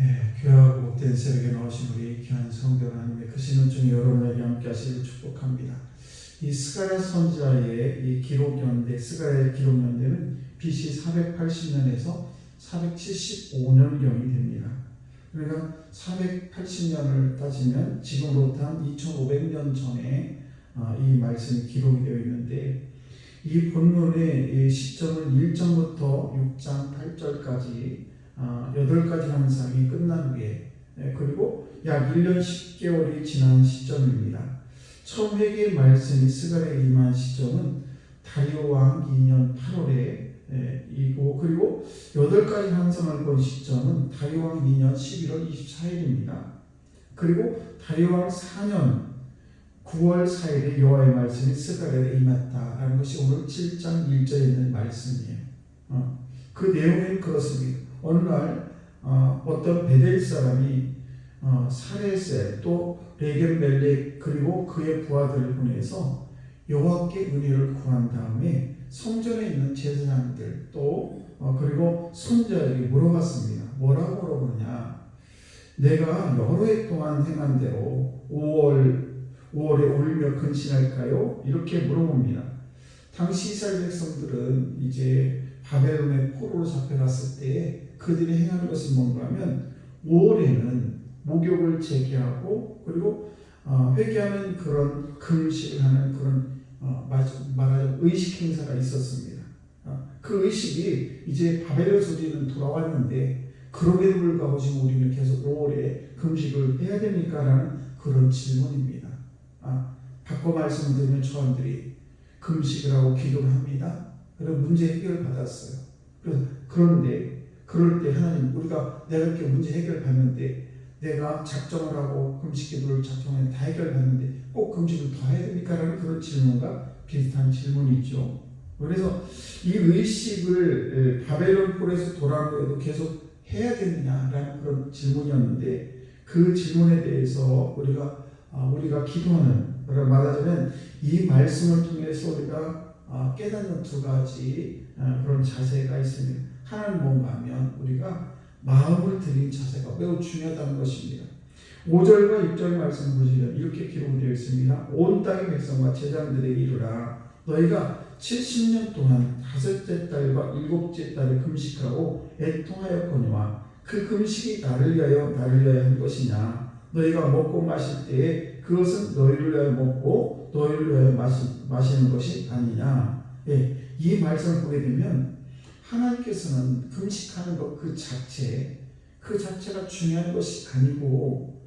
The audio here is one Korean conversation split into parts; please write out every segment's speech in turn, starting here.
예, 귀하고 복된 새벽에 나오신 우리 귀한 성도 하나님의 크신 은총이 여러분에게 함께 하시길 축복합니다. 이 스가랴 선지자의 이 기록 연대, 스가랴의 기록 연대는 BC 480년에서 475년경이 됩니다. 그러니까 480년을 따지면 지금으로부터 한 2500년 전에 아, 이 말씀이 기록이 되어 있는데 이 본문의 이 시점은 1장부터 6장 8절까지 아, 8가지 환상이 끝난 후에 네, 그리고 약 1년 10개월이 지난 시점입니다. 처음 회개의 말씀이 스가랴에 임한 시점은 다리오 왕 2년 8월에 이고 그리고 여덟 가지 환상을 본 시점은 다리왕 2년 11월 24일입니다. 그리고 다리왕 4년 9월 4일에 여호와의 말씀이 스가랴에 임했다라는 것이 오늘 7장 1절에 있는 말씀이에요. 어, 그 내용은 그렇습니다. 어느 날 어, 어떤 베델 사람이 어, 사레세 또 레겐멜렉 그리고 그의 부하들을 보내서 여호와께 은혜를 구한 다음에 성전에 있는 제사장들 또 어, 그리고 손자에게 물어봤습니다. 뭐라고 물어보느냐? 내가 여러 해 동안 행한 대로 5월 5월에 울며 근신할까요? 이렇게 물어봅니다. 당시 이스라엘 백성들은 이제 바벨론의 포로로 잡혀갔을 때 그들이 행하는 것이 뭔가 하면 5월에는 목욕을 재개하고 그리고 어, 회개하는 그런 금식을 하는 그런 어, 말하자면 의식 행사가 있었습니다. 어, 그 의식이 이제 바벨론 소리는 돌아왔는데 그럼에도 불구하고 지금 우리는 계속 5월에 금식을 해야 됩니까라는 그런 질문입니다. 아, 바꿔 말씀드리면 저원들이 금식을 하고 기도를 합니다. 그런 문제 해결을 받았어요. 그런데 그럴 때 하나님 우리가 내가 이렇게 문제 해결 받는데 내가 작정을 하고 금식 기도를 작정해 다 해결받는데 꼭 금식을 더 해야 됩니까? 라는 그런 질문과 비슷한 질문이 있죠. 그래서 이 의식을 바벨론 폴에서 돌아온 후에도 계속 해야 되느냐라는 그런 질문이었는데 그 질문에 대해서 우리가 아, 우리가 기도하는 말하자면 이 말씀을 통해서 우리가 아, 깨닫는 두 가지 아, 그런 자세가 있습니다. 하나는 뭔가 하면 우리가 마음을 드린 자세가 매우 중요하다는 것입니다. 5절과 6절 말씀 보시면 이렇게 기록되어 있습니다. 온 땅의 백성과 제자들에게 이르라 너희가 70년 동안 다섯째 달과 일곱째 달에 금식하고 애통하였거니와 그 금식이 나를 위하여 나를 위하여 한 것이냐 너희가 먹고 마실 때에 그것은 너희를 위하여 먹고 너희를 위하여 마시, 마시는 것이 아니냐 예, 이 말씀을 보게 되면 하나님께서는 금식하는 것 그 자체 그 자체가 중요한 것이 아니고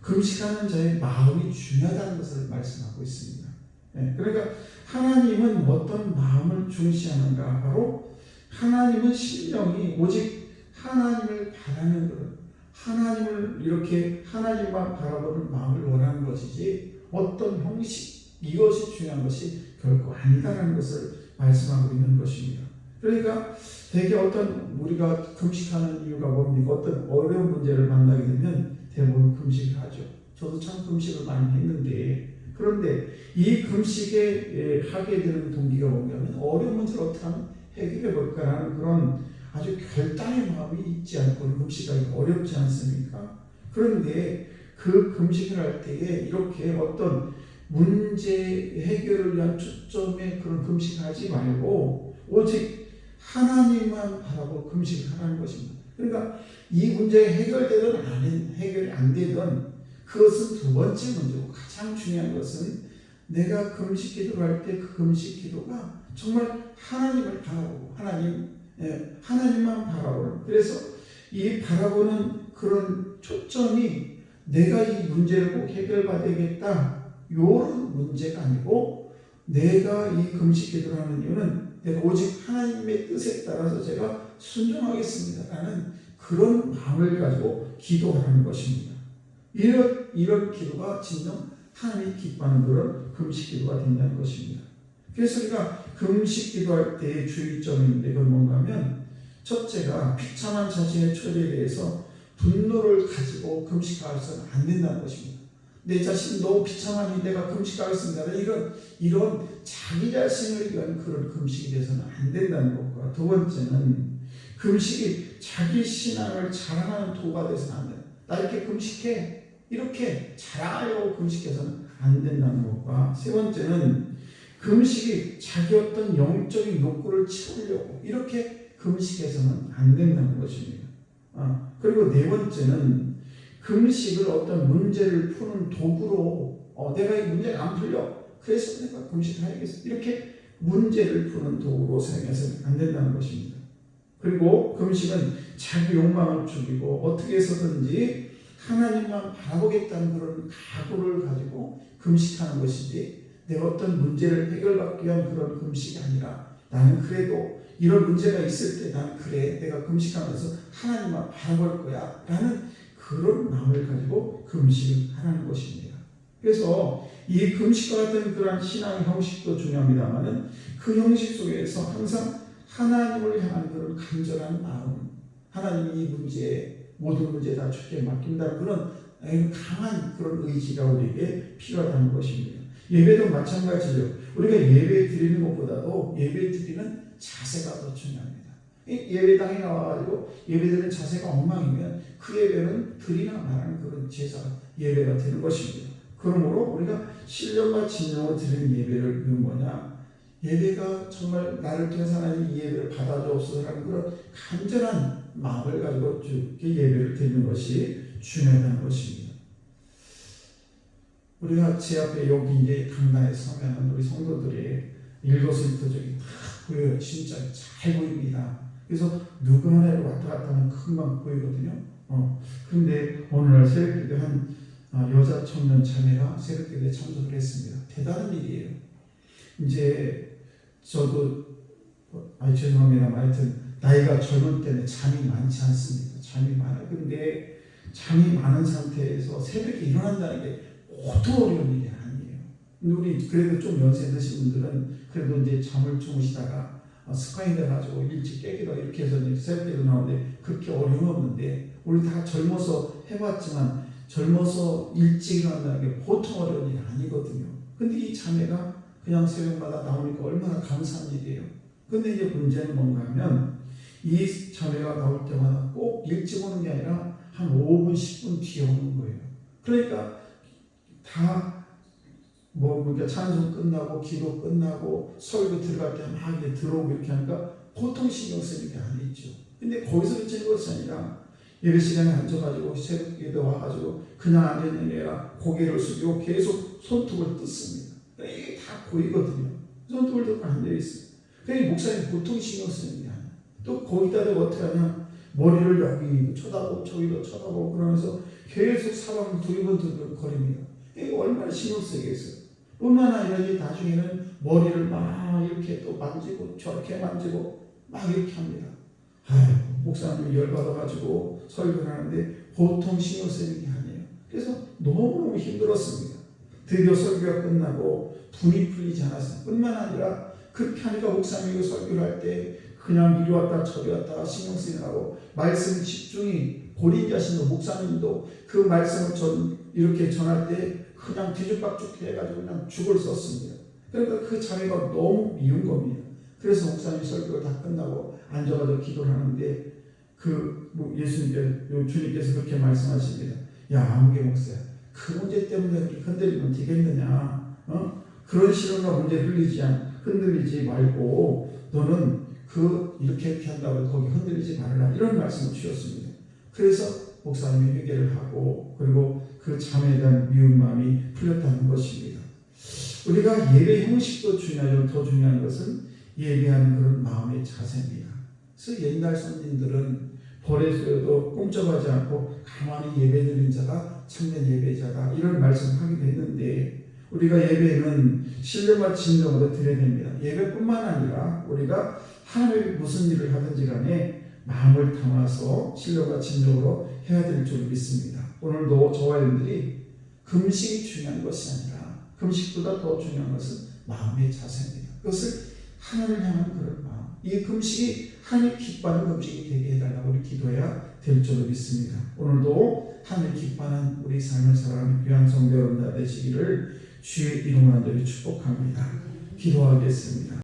금식하는 자의 마음이 중요하다는 것을 말씀하고 있습니다. 네, 그러니까 하나님은 어떤 마음을 중시하는가 바로 하나님은 심령이 오직 하나님을 바라는 것 하나님을 이렇게 하나님만 바라보는 마음을 원하는 것이지 어떤 형식 이것이 중요한 것이 결코 아니다라는 것을 말씀하고 있는 것입니다. 그러니까 대개 어떤 우리가 금식하는 이유가 뭡니까? 어떤 어려운 문제를 만나게 되면 대부분 금식을 하죠. 저도 참 금식을 많이 했는데 그런데 이 금식에 하게 되는 동기가 뭐냐면 어려운 문제를 어떻게 하면 해결해 볼까라는 그런 아주 결단의 마음이 있지 않고 금식하기 어렵지 않습니까? 그런데 그 금식을 할 때에 이렇게 어떤 문제 해결을 위한 초점의 그런 금식을 하지 말고 오직 하나님만 바라고 금식을 하라는 것입니다. 그러니까 이 문제가 해결되든 안 해결이 안 되든 그것은 두 번째 문제고 가장 중요한 것은 내가 금식 기도를 할 때 그 금식 기도가 정말 하나님을 바라보고 하나님 예, 하나님만 바라보는 그래서 이 바라보는 그런 초점이 내가 이 문제를 꼭 해결받아야겠다 이런 문제가 아니고 내가 이 금식 기도를 하는 이유는 오직 하나님의 뜻에 따라서 제가 순종하겠습니다라는 그런 마음을 가지고 기도하는 것입니다. 이런 이런 기도가 진정 하나님이 기뻐하는 그런 금식 기도가 된다는 것입니다. 그래서 우리가 금식 기도할 때의 주의점인데 그건 뭔가 하면 첫째가 비참한 자신의 처지에 대해서 분노를 가지고 금식하서는 안 된다는 것입니다. 내 자신 너무 비참하니 내가 금식하겠습니다. 이런 이런 자기 자신을 위한 그런 금식이 돼서는 안 된다는 것. 것과 두 번째는 금식이 자기 신앙을 자랑하는 도가 돼서는 안 된다. 나 이렇게 금식해 이렇게 자랑하려고 금식해서는 안 된다는 것과 세 번째는 금식이 자기 어떤 영적인 욕구를 채우려고 이렇게 금식해서는 안 된다는 것입니다. 아, 그리고 네 번째는 금식을 어떤 문제를 푸는 도구로 어, 내가 이 문제가 안 풀려? 그래서 내가 금식을 해야겠어. 이렇게 문제를 푸는 도구로 사용해서는 안 된다는 것입니다. 그리고 금식은 자기 욕망을 죽이고 어떻게 해서든지 하나님만 바라보겠다는 그런 각오를 가지고 금식하는 것이지 내가 어떤 문제를 해결받기 위한 그런 금식이 아니라 나는 그래도 이런 문제가 있을 때 나는 그래. 내가 금식하면서 하나님만 바라볼 거야. 라는 그런 마음을 가지고 금식을 하라는 것입니다. 그래서 이 금식과 같은 그러한 신앙 형식도 중요합니다만은 그 형식 속에서 항상 하나님을 향한 그런 간절한 마음, 하나님이 이 문제에 모든 문제 다 주께 맡긴다는 그런 강한 그런 의지가 우리에게 필요하다는 것입니다. 예배도 마찬가지죠. 우리가 예배 드리는 것보다도 예배 드리는 자세가 더 중요합니다. 이 예배당에 나와가지고 예배 드리는 자세가 엉망이면 그 예배는 드리나 말하는 그런 제사 예배가 되는 것입니다. 그러므로 우리가 신령과 진정으로 드리는 예배를 그 뭐냐 예배가 정말 나를 통해서 하나님 이 예배를 받아주옵소서라는 그런 간절한 마음을 가지고 주께 예배를 드리는 것이 중요하다는 것입니다. 우리가 제 앞에 여기 이제 강단에 서면 우리 성도들이 일거수일투족이 다 보여요. 진짜 잘 보입니다. 그래서 누구나 왔다 갔다 하면 금방 보이거든요. 어. 근데 오늘날 새벽기도 한 아, 여자 청년 자매가 새벽기도에 참석을 했습니다. 대단한 일이에요. 이제 저도 아 죄송합니다. 하여튼 나이가 젊을 때는 잠이 많지 않습니다. 잠이 많아요. 근데 잠이 많은 상태에서 새벽에 일어난다는 게 보통 어려운 일이 아니에요. 우리 그래도 좀 연세 드신 분들은 그래도 이제 잠을 주무시다가 어, 습관이 돼가지고 일찍 깨기도 이렇게 해서 새벽에 일어나는데 그렇게 어려움 없는데 우리 다 젊어서 해봤지만 젊어서 일찍 일어난다는 게 보통 어려운 일이 아니거든요. 근데 이 자매가 그냥 새벽마다 나오니까 얼마나 감사한 일이에요. 근데 이제 문제는 뭔가 하면 이 자매가 나올 때마다 꼭 일찍 오는 게 아니라 한 5분, 10분 뒤에 오는 거예요. 그러니까 다 뭐 그러니까 찬송 끝나고 기도 끝나고 설교 들어갈 때 막 이제 들어오고 이렇게 하니까 보통 신경 쓰는 게 아니죠. 근데 거기서 그치는 것이 아니라 예배 시간에 앉아가지고 새벽 기도 와가지고 그냥 앉아있는 게 아니라 고개를 숙이고 계속 손톱을 뜯습니다. 그러니까 이게 다 보이거든요. 손톱을 뜯고 앉아있어요. 그러니까 목사님 보통 신경 쓰는 게 아니야. 또 거기다 대고 어떻게 하냐. 머리를 여기 쳐다보고 저기도 쳐다보고 그러면서 계속 사방을 두리번 두리번 거립니다. 이거 얼마나 신경 쓰겠어요. 뿐만 아니라 이제 나중에는 머리를 막 이렇게 또 만지고 저렇게 만지고 막 이렇게 합니다. 아유, 목사님이 열받아가지고 설교를 하는데 보통 게 아니에요. 그래서 너무너무 힘들었습니다. 드디어 설교가 끝나고 분이 풀리지 않았어요. 뿐만 아니라 그렇게 하니까 목사님이 설교를 할 때 그냥 이리 왔다 저리 왔다 신경 쓰느라고 말씀 집중이 본인 자신도 목사님도 그 말씀을 전 이렇게 전할 때 그냥 뒤죽박죽 해가지고 그냥 죽을 썼습니다. 그러니까 그 자매가 너무 미운 겁니다. 그래서 목사님 설교가 다 끝나고 앉아가지고 기도를 하는데 그 예수님께서 주님께서 그렇게 말씀하십니다. 야 아무개 목사야 그 문제 때문에 흔들리면 되겠느냐? 어? 그런 실험과 문제 흘리지 않 흔들리지 말고 너는 그 이렇게 이렇게 한다고 거기 흔들리지 말라 이런 말씀을 주셨습니다. 그래서 목사님이 회개를 하고 그리고 그 자매에 대한 미운 마음이 풀렸다는 것입니다. 우리가 예배 형식도 중요하지만 더 중요한 것은 예배하는 그런 마음의 자세입니다. 그래서 옛날 선진들은 벌에서도 꼼짝하지 않고 가만히 예배드리는 자가 참된 예배자다 이런 말씀을 하기도 했는데 우리가 예배는 신뢰와 진정으로 드려야 됩니다. 예배뿐만 아니라 우리가 하나님이 무슨 일을 하든지 간에 마음을 담아서 신뢰와 진정으로 해야 될 줄 믿습니다. 오늘도 저와 여러분들이 금식이 중요한 것이 아니라 금식보다 더 중요한 것은 마음의 자세입니다. 그것을 하나님을 향한 그런 마음. 이 금식이 하나님 기뻐하는 금식이 되게 해달라고 우리 기도해야 될 줄로 믿습니다. 오늘도 하나님 기뻐하는 우리 삶을 살아가는 귀한 성도 여러분들 되시기를 주의 이름으로 축복합니다. 기도하겠습니다.